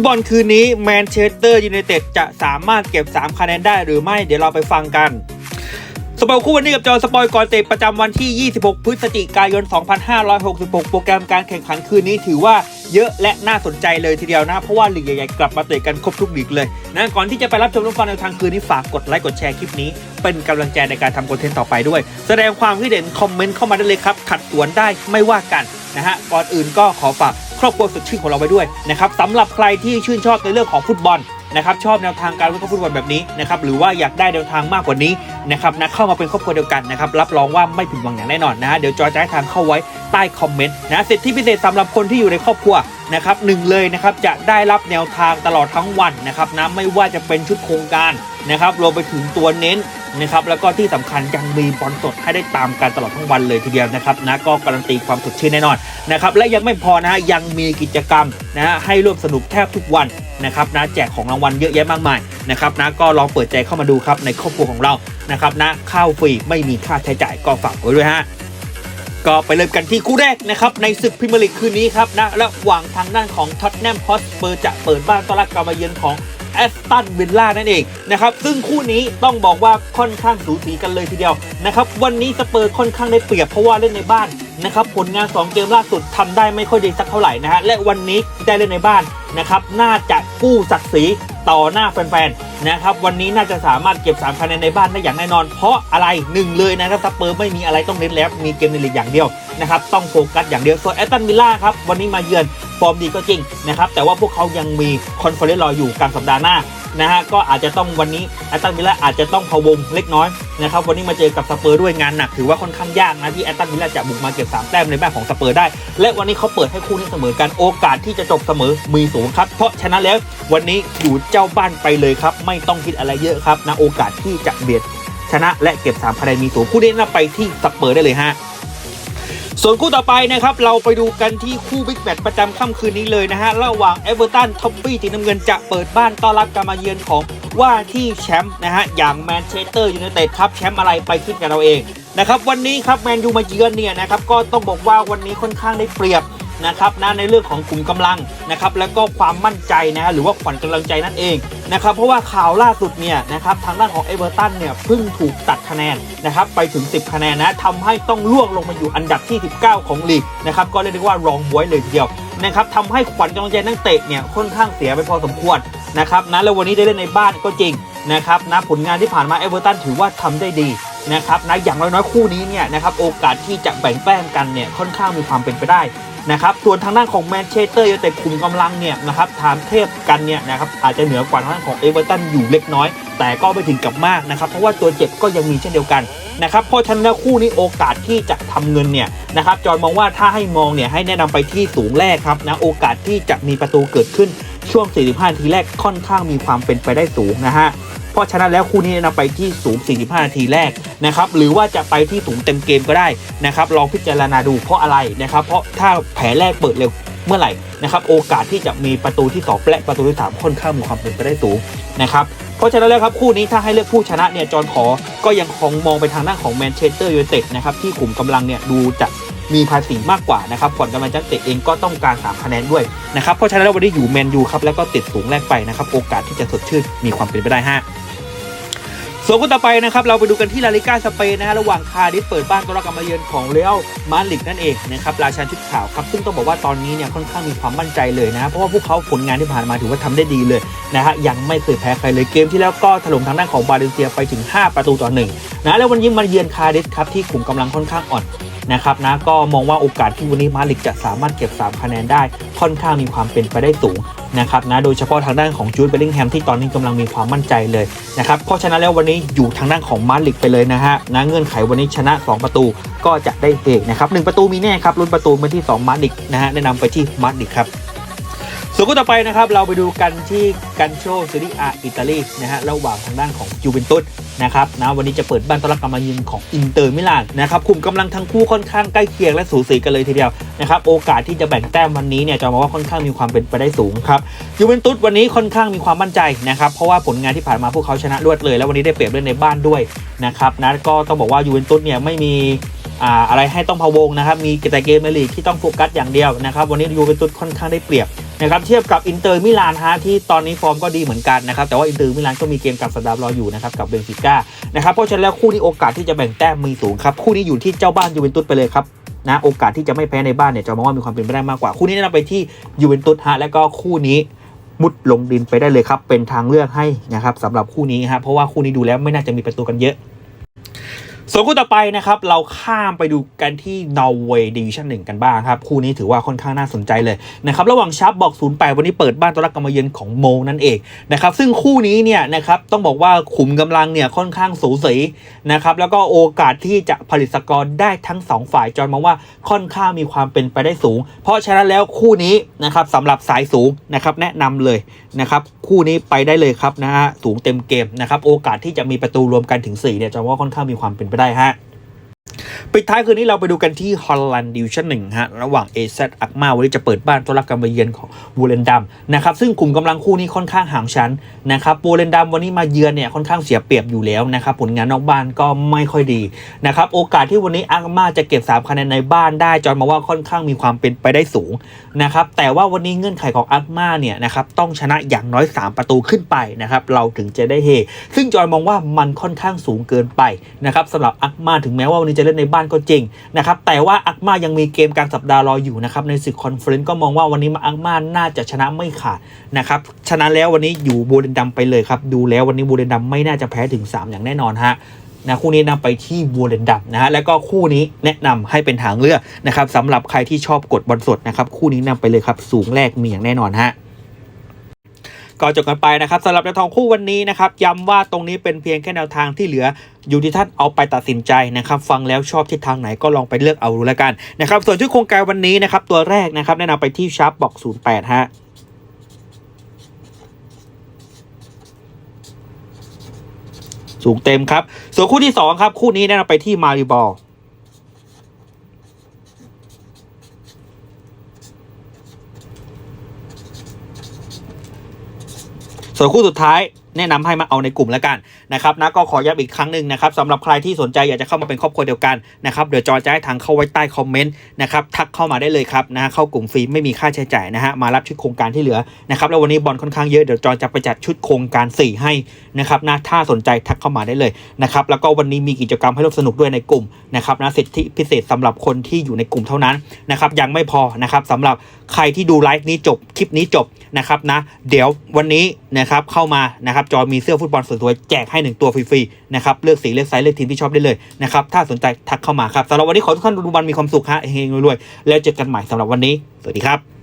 ตบอลคืนนี้แมนเชสเตอร์ยูไนเต็ดจะสามารถเก็บ 3 คะแนนได้หรือไม่เดี๋ยวเราไปฟังกันสปอยคู่วันนี้กับจอสปอยก่อนเตะประจำวันที่ 26 พฤศจิกายน 2566 โปรแกรมการแข่งขันคืนนี้ถือว่าเยอะและน่าสนใจเลยทีเดียวนะ เพราะว่าลีกใหญ่ๆ กลับมาเตะกันครบทุกลีกเลยนะก่อนที่จะไปรับชมรับฟังในทางคืนนี้ฝากกดไลค์กดแชร์คลิปนี้ เป็นกำลังใจในการทำคอนเทนต์ต่อไปด้วย แสดงความคิดเห็นคอมเมนต์เข้ามาได้เลยครับ ขัดสวนได้ไม่ว่ากันนะฮะก่อนอื่นก็ขอฝาก ครอบครัวสุดชื่นของเราไว้ด้วยนะครับสำหรับใครที่ชื่นชอบในเรื่องของฟุตบอลนะครับชอบแนวทางการวิเคราะห์ฟุตบอลแบบนี้นะครับหรือว่าอยากได้แนวทางมากกว่านี้นะครับนะเข้ามาเป็นครอบครัวเดียวกันนะครับรับรองว่าไม่ผิดหวังอย่างแน่นอนนะเดี๋ยวจอจะให้ทางเข้าไว้ใต้คอมเมนต์นะสิทธิพิเศษสำหรับคนที่อยู่ในครอบครัวนะครับหนึ่งเลยนะครับจะได้รับแนวทางตลอดทั้งวันนะครับนะไม่ว่าจะเป็นชุดโครงการนะครับรวมไปถึงตัวเน้น นะครับแล้วก็ที่สำคัญยังมีบอลสดให้ได้ตามกันตลอดทั้งวันเลยทีเดียวนะครับนะก็การันตีความสดชื่นแน่นอนนะครับและยังไม่พอนะฮะยังมีกิจกรรมนะฮะให้ร่วมสนุกแทบทุกวันนะครับนะแจกของรางวัลเยอะแยะมากมายนะครับนะก็ลองเปิดใจเข้ามาดูครับในครอบครัวของเรานะครับนะข้าวฟรีไม่มีค่าใช้จ่ายก็ฝากไว้ด้วยฮะก็ไปเริ่มกันที่คู่แรกนะครับในศึกพรีเมียร์ลีกคืนนี้ครับนะระหว่างทางด้านของท็อตแนมฮอสเปอร์จะเปิดบ้านต้อนรับการมาเยือนของ แอสตันวิลล่านั่นเองนะครับซึ่งคู่นี้ต้องบอกว่าค่อนข้างสูสีกันเลยทีเดียวนะครับวันนี้สเปอร์ค่อนข้างได้เปรียบเพราะว่าเล่นในบ้านนะครับผลงาน 2 เกมล่าสุดทำได้ไม่ค่อยดีสักเท่าไหร่นะฮะและวันนี้ได้เล่นในบ้านนะครับน่าจะกู้ศักดิ์ศรีต่อหน้าแฟนๆนะครับวันนี้น่าจะสามารถเก็บ3คะแนนในบ้านได้อย่างแน่นอน เพราะอะไรหนึ่งเลยนะครับสเปอร์ไม่มีอะไรต้องเน้นแล้วมีเกมในลีกอย่างเดียวนะครับต้องโฟกัสอย่างเดียวส่วนแอตตันวิลล่าครับวันนี้มาเยือน ฟอร์มดีก็จริงนะครับแต่ว่าพวกเขายังมีคอนเฟอเรนซ์รออยู่กลางสัปดาห์หน้านะฮะก็อาจจะต้องวันนี้แอตตันวิลล่าอาจจะต้องพะวงเล็กน้อยนะครับวันนี้มาเจอกับสเปอร์ด้วยงานหนักถือว่าค่อนข้างยากนะที่แอตตันวิลล่าจะบุกมาเก็บสามแต้มในบ้านของสเปอร์ได้ และวันนี้เขาเปิดให้คู่นี้เสมอกันโอกาสที่จะจบเสมอมีสูงครับ เพราะฉะนั้นแล้ววันนี้อยู่เจ้าบ้านไปเลยครับ ไม่ต้องคิดอะไรเยอะครับนะโอกาสที่จะเบียดชนะและเก็บ3คะแนนมีสูงคู่นี้น่าไปที่สเปอร์ได้เลยฮะ ส่วนคู่ต่อไปนะครับเราไปดูกันที่คู่บิ๊กแมตช์ประจำค่ำคืนนี้เลยนะฮะระหว่างเอเวอร์ตันท็อปปี้สีน้ำเงินจะเปิดบ้านต้อนรับการมาเยือนของว่าที่แชมป์นะฮะอย่างแมนเชสเตอร์ยูไนเต็ดครับแชมป์อะไรไปคิดกันเราเองนะครับวันนี้ครับแมนยูมาเยือนเนี่ยนะครับก็ต้องบอกว่าวันนี้ค่อนข้างได้เปรียบ นะครับนะในเรื่องของกลุ่มกำลังนะครับแล้วก็ความมั่นใจนะฮะหรือว่าขวัญกำลังใจนั่นเองนะครับเพราะว่าข่าวล่าสุดเนี่ยนะครับทางด้านของเอเวอร์ตันเนี่ยเพิ่งถูกตัดคะแนนนะครับไปถึง 10 คะแนนนะทำให้ต้องล่วงลงมาอยู่อันดับที่ 19 ของลีกนะครับก็เรียกได้ว่ารองบวยเลยทีเดียวนะครับทำให้ขวัญกำลังใจนักเตะเนี่ยค่อนข้างเสียไปพอสมควรนะครับนะแล้ววันนี้ได้เล่นในบ้านก็จริงนะครับนะผลงานที่ผ่านมาเอเวอร์ตันถือว่าทำได้ดีนะครับนะอย่างน้อยๆคู่นี้เนี่ยนะครับโอกาสที่จะแบ่งแต้มกันเนี่ยค่อนข้างมีความเป็นไปได้ นะครับส่วนทางด้านของแมนเชสเตอร์ยูไนเต็ดคุมกำลังเนี่ยนะครับถามเทพกันเนี่ยนะครับอาจจะเหนือกว่าทางด้านของเอเวอร์ตันอยู่เล็กน้อย แต่ก็ไม่ถึงกับมากนะครับเพราะว่าตัวเจ็บก็ยังมีเช่นเดียวกันนะครับเพราะฉะนั้นคู่นี้โอกาสที่จะทำเงินเนี่ยนะครับจอนมองว่าถ้าให้มองเนี่ยให้แนะนำไปที่สูงแรกครับนะโอกาสที่จะมีประตูเกิดขึ้นช่วง 45นาทีแรกค่อนข้างมีความเป็นไปได้สูงนะฮะ ราะฉะนั้นแล้วคู่นี้นะไปที่สูง 45 นาทีแรกนะครับหรือว่าจะไปที่สูงเต็มเกมก็ได้นะครับลองพิจารณาดูเพราะอะไรนะครับเพราะถ้าแผลแรกเปิดเร็วเมื่อไหร่นะครับโอกาสที่จะมีประตูที่2และประตูที่ 3 ค่อนข้างมีความเป็นไปได้สูงนะครับเพราะฉะนั้นแล้วครับคู่นี้ถ้าให้เลือกผู้ชนะเนี่ยจอห์นขอก็ยังคงมองไปทางด้านของแมนเชสเตอร์ยูไนเต็ดนะครับที่กลุ่มกำลังเนี่ยดูจะมีภาษีมากกว่านะครับก่อนกำลังจะเตะเองก็ต้องการ3คะแนนด้วยนะครับเพราะฉะนั้นแล้ววันนี้อยู่แมนยูครับแล้วก็ติดสูงแรกไปนะครับโอกาสที่จะสดชื่นมีความเป็นไปได้ฮะ ส่วนคู่ต่อไปนะครับเราไปดูกันที่ลาลิก้าสเปนนะฮะระหว่างคาร์ดิฟเปิดบ้านต้อนรับการมาเยือนของเรอัลมาดริดนั่นเองนะครับราชานชุดขาวครับซึ่งต้องบอกว่าตอนนี้เนี่ยค่อนข้างมีความมั่นใจเลยนะเพราะว่าพวกเขาผลงานที่ผ่านมาถือว่าทำได้ดีเลย นะฮะยังไม่เคยแพ้ใครเลยเกมที่แล้วก็ถล่มทางด้านของบาเลนเซียไปถึง 5 ประตูต่อหนึ่งนะแล้ววันนี้มาเยือนคาร์ดิฟครับที่ขุมกำลังค่อนข้างอ่อนนะครับนะก็มองว่าโอกาสที่วันนี้มาดริดจะสามารถเก็บ 3 คะแนนได้ค่อนข้างมีความเป็นไปได้สูงนะครับนะโดยเฉพาะทางด้านของจูดเบลลิงแฮมที่ตอนนี้กำลังมีความมั่นใจเลยนะครับเพราะฉะนั้นแล้ววันนี้อยู่ทางด้านของมาดริดไปเลยนะฮะนะเงื่อนไขวันนี้ชนะ 2 ประตูก็จะได้เอกนะครับหนึ่งประตูมีแน่ครับลุ้นประตูมาที่ 2 มาดริดนะฮะแนะนำไปที่มาดริดครับ ส่วนคู่ต่อไปนะครับเราไปดูกันที่กันโชซีรีอาอิตาลีนะฮะระหว่างทางด้านของยูเวนตุสนะครับนะวันนี้จะเปิดบ้านต้อนรับการมายือนของอินเตอร์มิลานนะครับคุมกำลังทั้งคู่ค่อนข้างใกล้เคียงและสูสีกันเลยทีเดียวนะครับโอกาสที่จะแบ่งแต้มวันนี้เนี่ยจะมองว่าค่อนข้างมีความเป็นไปได้สูงครับยูเวนตุสวันนี้ค่อนข้างมีความมั่นใจนะครับเพราะว่าผลงานที่ผ่านมาพวกเขาชนะรวดเลย แล้ววันนี้ได้เปรียบเล่นในบ้านด้วยนะครับนะก็ต้องบอกว่ายูเวนตุสเนี่ยไม่มีอ่าอะไรให้ต้องพะวงนะครับมีแต่เกมในลีกที่ต้องโฟกัสอย่างเดียวนะครับวันนี้ยูเวนตุสค่อนข้างได้เปรียบ นะครับเทียบกับอินเตอร์มิลานฮะที่ตอนนี้ฟอร์มก็ดีเหมือนกันนะครับแต่ว่าอินเตอร์มิลานก็มีเกมกับสัปดาห์รออยู่นะครับกับเบนฟิก้านะครับเพราะฉะนั้นแล้วคู่นี้โอกาสที่จะแบ่งแต้มมีสูงครับคู่นี้อยู่ที่เจ้าบ้านยูเวนตุสไปเลยครับนะโอกาสที่จะไม่แพ้ในบ้านเนี่ยจะมองว่ามีความเป็นไปได้มากกว่า คู่นี้แนะนำไปที่ยูเวนตุสฮะแล้วก็คู่นี้มุดลงดินไปได้เลยครับเป็นทางเลือกให้นะครับสำหรับคู่นี้ครับเพราะว่าคู่นี้ดูแล้วไม่น่าจะมีประตูกันเยอะ ส่วนคู่ต่อไปนะครับเราข้ามไปดูกันที่นอร์เวย์ดิวิชั่นหนึ่งกันบ้างครับ คู่นี้ถือว่าค่อนข้างน่าสนใจเลยนะครับระหว่างชับบอก 08 วันนี้เปิดบ้านต้อนรับการมาเยือนของโมนั่นเองนะครับซึ่งคู่นี้เนี่ยนะครับต้องบอกว่าขุมกำลังเนี่ยค่อนข้างสูสีนะครับแล้วก็โอกาสที่จะผลิตสกอร์ได้ทั้งสองฝ่ายจอนมองว่าค่อนข้างมีความเป็นไปได้สูง เพราะฉะนั้นแล้วคู่นี้นะครับสำหรับสายสูงนะครับแนะนำเลยนะครับคู่นี้ไปได้เลยครับนะฮะสูงเต็มเกมนะครับโอกาสที่จะมีประตูรวมกันถึง4เนี่ยจอนว่าค่อนข้างมีความเป็นไปได้ฮะ ปิดท้ายคืนนี้เราไปดูกันที่ฮอลแลนด์ดิวชั่นหนึ่งฮะ ระหว่าง AZ อักมาวันนี้จะเปิดบ้านต้อนรับการมาเยือนของวูเลนดัมนะครับ ซึ่งกลุ่มกำลังคู่นี้ค่อนข้างห่างชั้นนะครับวูเลนดัมวันนี้มาเยือนเนี่ยค่อนข้างเสียเปรียบอยู่แล้วนะครับ ผลงานนอกบ้านก็ไม่ค่อยดีนะครับ โอกาสที่วันนี้อักมาจะเก็บ3คะแนนในบ้านได้จอนมาว่าค่อนข้างมีความเป็นไปได้สูงนะครับ แต่ว่าวันนี้เงื่อนไขของอักมาเนี่ยนะครับต้องชนะอย่างน้อย 3 ประตูขึ้นไปนะครับเราถึงจะได้เฮซึ่งจอนมองว่ามันค่อนข้างสูงเกินไปนะครับสำหรับอักมาถึงแม้ว่าวันนี้จะเล่นในบ้านก็จริงนะครับแต่ว่าอักมายังมีเกมกลางสัปดาห์รออยู่นะครับในศึกคอนเฟอเรนซ์ก็มองว่าวันนี้มาอักมาน่าจะชนะไม่ขาดนะครับชนะแล้ววันนี้อยู่บูเรนดัมไปเลยครับดูแล้ววันนี้บูเรนดัมไม่น่าจะแพ้ถึง 3 อย่างแน่นอนฮะนะคู่นี้นำไปที่บูเรนดัมนะฮะแล้วก็คู่นี้แนะนำให้เป็นทางเลือกนะครับสำหรับใครที่ชอบกดบอลสดนะครับคู่นี้นำไปเลยครับสูงแรกมีอย่างแน่นอนฮะ ก็จบกันไปนะครับสำหรับแนวทางคู่วันนี้นะครับย้ำว่าตรงนี้เป็นเพียงแค่แนวทางที่เหลืออยู่ที่ท่านเอาไปตัดสินใจนะครับฟังแล้วชอบทิศทางไหนก็ลองไปเลือกเอาดูแล้วกันนะครับส่วนชื่อโครงการวันนี้นะครับตัวแรกนะครับแนะนำไปที่ชาร์ปบอก08ฮะสูงเต็มครับ ส่วนคู่ที่ 2 ครับ คู่นี้แนะนำไปที่มาริบอล ส่วนคู่สุดท้ายแนะนำให้มาเอาในกลุ่มแล้วกันนะครับนะก็ขอย้ำอีกครั้งหนึ่งนะครับสำหรับใครที่สนใจอยากจะเข้ามาเป็นครอบครัวเดียวกันนะครับเดี๋ยวจอจะให้ทางเข้าไว้ใต้คอมเมนต์นะครับทักเข้ามาได้เลยครับนะเข้ากลุ่มฟรีไม่มีค่าใช้จ่ายนะฮะมารับชุดโครงการที่เหลือนะครับแล้ววันนี้บอลค่อนข้างเยอะเดี๋ยวจอจะไปจัดชุดโครงการ 4 ให้นะครับนะถ้าสนใจทักเข้ามาได้เลยนะครับแล้วก็วันนี้มีกิจกรรมให้ร่วมสนุกด้วยในกลุ่มนะครับนะสิทธิพิเศษสำหรับคนที่อยู่ในกลุ่มเท่านั้นนะครับยังไม่พอนะครับสำหรับใครที่ดูไลฟ์นี้จบคลิปนี้จบนะครับนะเดี๋ยววันนี้ นะครับเข้ามานะครับจอมีเสื้อฟุตบอลสวยๆแจกให้หนึ่งตัวฟรีๆนะครับเลือกสีเลือกไซส์เลือกทีมที่ชอบได้เลยนะครับถ้าสนใจทักเข้ามาครับสำหรับวันนี้ขอทุกท่านดูบอลมีความสุขฮะเฮงๆรวยๆแล้วเจอกันใหม่สำหรับวันนี้ สวัสดีครับ